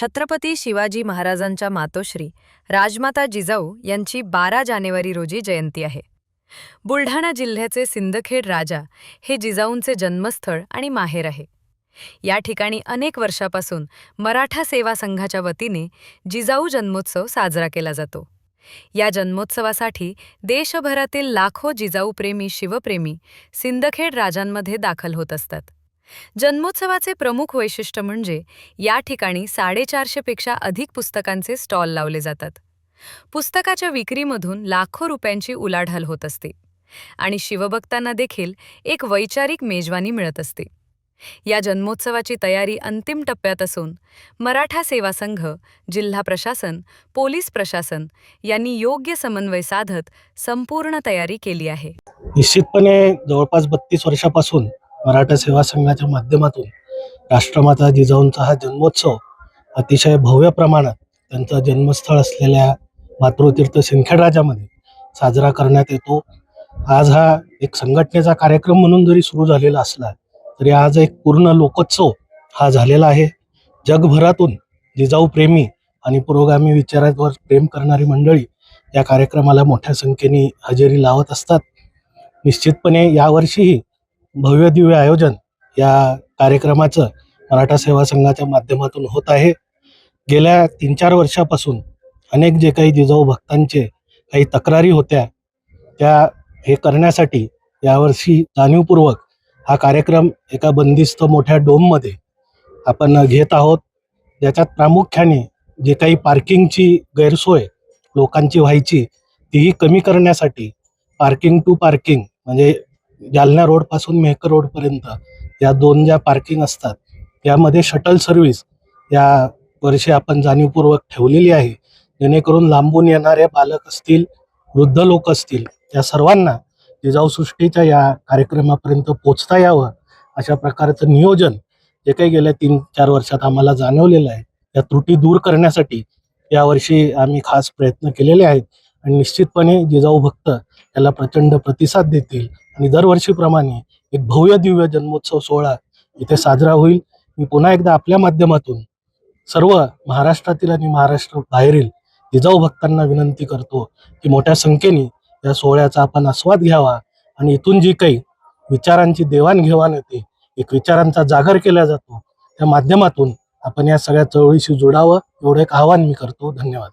छत्रपती शिवाजी महाराजांच्या मातोश्री राजमाता जिजाऊ यांची बारा जानेवारी रोजी जयंती आहे. बुलढाणा जिल्ह्याचे सिंदखेड राजा हे जिजाऊंचे जन्मस्थळ आणि माहेर आहे. या ठिकाणी अनेक वर्षापासून मराठा सेवा संघाच्या वतीने जिजाऊ जन्मोत्सव साजरा केला जातो. या जन्मोत्सवासाठी देशभरातील लाखो जिजाऊप्रेमी शिवप्रेमी सिंदखेड राजांमध्ये दाखल होत असतात. जन्मोत्सवाचे प्रमुख वैशिष्ट्य म्हणजे या ठिकाणी साडेचारशेपेक्षा अधिक पुस्तकांचे स्टॉल लावले जातात. पुस्तकाच्या विक्रीमधून लाखो रुपयांची उलाढाल होत असते आणि शिवभक्तांना देखील एक वैचारिक मेजवानी मिळत असते. या जन्मोत्सवाची तयारी अंतिम टप्प्यात असून मराठा सेवा संघ जिल्हा प्रशासन पोलीस प्रशासन यांनी योग्य समन्वय साधत संपूर्ण तयारी केली आहे. निश्चितपणे जवळपास बत्तीस वर्षापासून मराठा सेवा संघाच्या माध्यमातून राष्ट्रमाता जिजाऊंचा हा जन्मोत्सव अतिशय भव्य प्रमाणात त्यांचं जन्मस्थळ असलेल्या मातृतीर्थ सिंदखेडराजामध्ये साजरा करण्यात येतो. आज हा एक संघटनेचा कार्यक्रम म्हणून जरी सुरू झालेला असला तरी आज एक पूर्ण लोकोत्सव हा झालेला आहे. जगभरातून जिजाऊ प्रेमी आणि पुरोगामी विचारांवर प्रेम करणारी मंडळी या कार्यक्रमाला मोठ्या संख्येने हजेरी लावत असतात. निश्चितपणे यावर्षीही भव्य दिव्य आयोजन या कार्यक्रमाचं मराठा सेवा संघाच्या माध्यमातून होत आहे. गेल्या तीन चार वर्षापासून अनेक जे काही जिजाऊ भक्तांचे काही तक्रारी होत्या त्या हे करण्यासाठी यावर्षी जाणीवपूर्वक हा कार्यक्रम एका बंदिस्त मोठ्या डोममध्ये आपण घेत आहोत. ज्याच्यात प्रामुख्याने जे काही पार्किंगची गैरसोय लोकांची व्हायची तीही कमी करण्यासाठी पार्किंग टू पार्किंग म्हणजे जालना रोडपासून मेहकर रोडपर्यंत या दोन ज्या पार्किंग असतात यामध्ये शटल सर्व्हिस या वर्षी आपण जाणीवपूर्वक ठेवलेली आहे. जेणेकरून लांबून येणारे बालक असतील वृद्ध लोक असतील या सर्वांना जिजाऊ सृष्टीच्या या कार्यक्रमापर्यंत पोचता यावं अशा प्रकारचं नियोजन जे काही गेल्या तीन चार वर्षात आम्हाला जाणवलेलं आहे या त्रुटी दूर करण्यासाठी यावर्षी आम्ही खास प्रयत्न केलेले आहेत. आणि निश्चितपणे जिजाऊ भक्त त्याला प्रचंड प्रतिसाद देतील आणि दरवर्षीप्रमाणे एक भव्य दिव्य जन्मोत्सव सोहळा इथे साजरा होईल. मी पुन्हा एकदा आपल्या माध्यमातून सर्व महाराष्ट्रातील आणि महाराष्ट्र बाहेरील जिजाऊ भक्तांना विनंती करतो की मोठ्या संख्येने या सोहळ्याचा आपण आस्वाद घ्यावा आणि इथून जी काही विचारांची देवाणघेवाण येते एक विचारांचा जागर केला जातो त्या माध्यमातून आपण या सगळ्या चळवळीशी जोडावं एवढं एक आव्हान मी करतो. धन्यवाद.